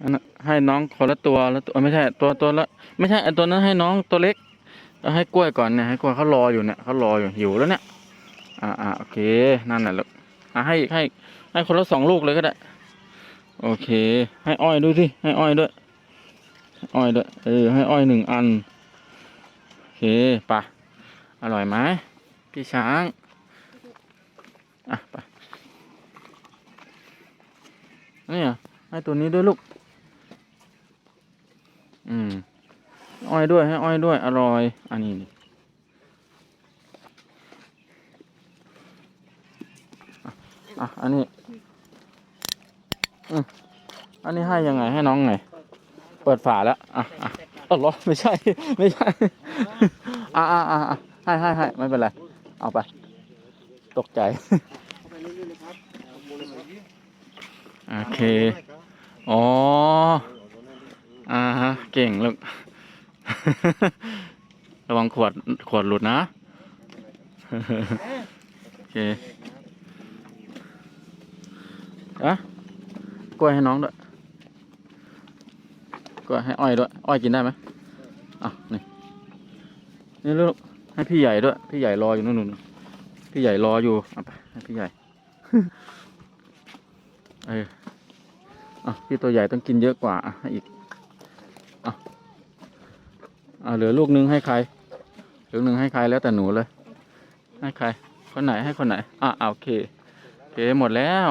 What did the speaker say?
อันนั้นให้น้องคนละตัวแล้วตัวไม่ใช่ตัวตัวละไม่ใช่ไอตัวนั้นให้น้องตัวเล็กแล้วให้กล้วยก่อนเนี่ยให้กล้วยเขารออยู่เนี่ยเขารออยู่หิวแล้วเนี่ยอ่าอ่าโอเคนั่นแหละลูกอะให้ให้ให้คนละสองลูกเลยก็ได้ โอเค ให้อ้อยด้วยสิให้อ้อยด้วยอ้อยด้วยเออให้อ้อยหนึ่งอันโอเคปะอร่อยไหมพี่ช้างอะไปนี่อะให้ตัวนี้ด้วยลูก อืม อ้อยด้วยให้อ้อยด้วย อร่อย อันนี้นี่อะ อันนี้ อืมอันนี้ให้ยังไงให้น้องไง เปิดฝาแล้วอะอะเออเหรอไม่ใช่ ไม่ใช่อะอะอะอะให้ให้ให้ไม่เป็นไร เอาไป ตกใจ โอเค อ๋อ อ่าฮะ เก่งลูก ระวังขวดขวดหลุดนะ โอเคอะกล้วยให้น้องด้วยกล้วยให้อ้อยด้วย อ้อยกินได้ไหมอะนี่ นี่ลูก ให้พี่ใหญ่ด้วย พี่ใหญ่รออยู่นู่นนู่นพี่ใหญ่รออยู่เอาไปให้พี่ใหญ่ เอออะพี่ตัวใหญ่ต้องกินเยอะกว่าอะอีก อ่าเหลือลูกนึงให้ใครลูกนึงให้ใครแล้วแต่หนูเลย ให้ใคร คนไหนให้คนไหน อะอะโอเคโอเคหมดแล้ว